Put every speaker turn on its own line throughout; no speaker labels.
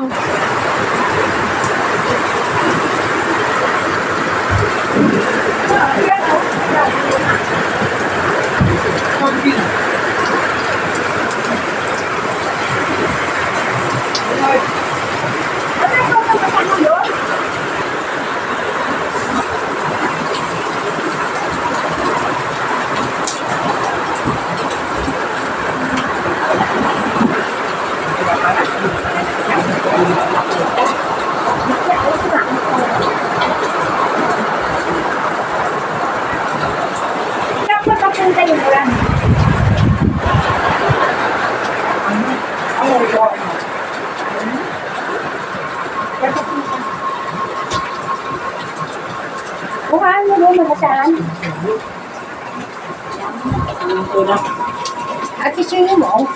lang. Thank you. Bukaan mo doon, magasahan. At isuyo mo.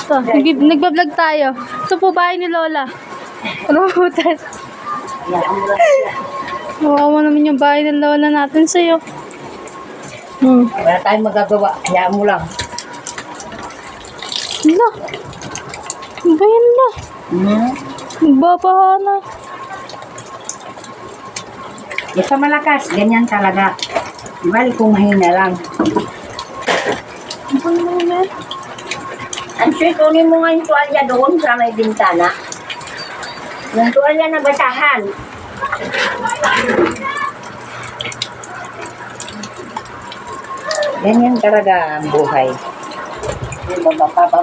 Ito, nag- nagbablog tayo. Ito po bahay ni Lola.
Siya.
Kawawa naman yung bahay ng Lola natin sa'yo. Hmm.
Wala tayong magagawa. Hayaan mo lang.
Ano ba yan la?
Hmm?
Nagbabaha na.
Sa malakas, ganyan talaga. Bali kung mahina lang.
Naman yan?
Ang sweet, kunin mo nga yung tuwalya doon sa may bintana. Yung tuwalya na basahan. Ganyan talaga ang buhay. Bababa, bababa.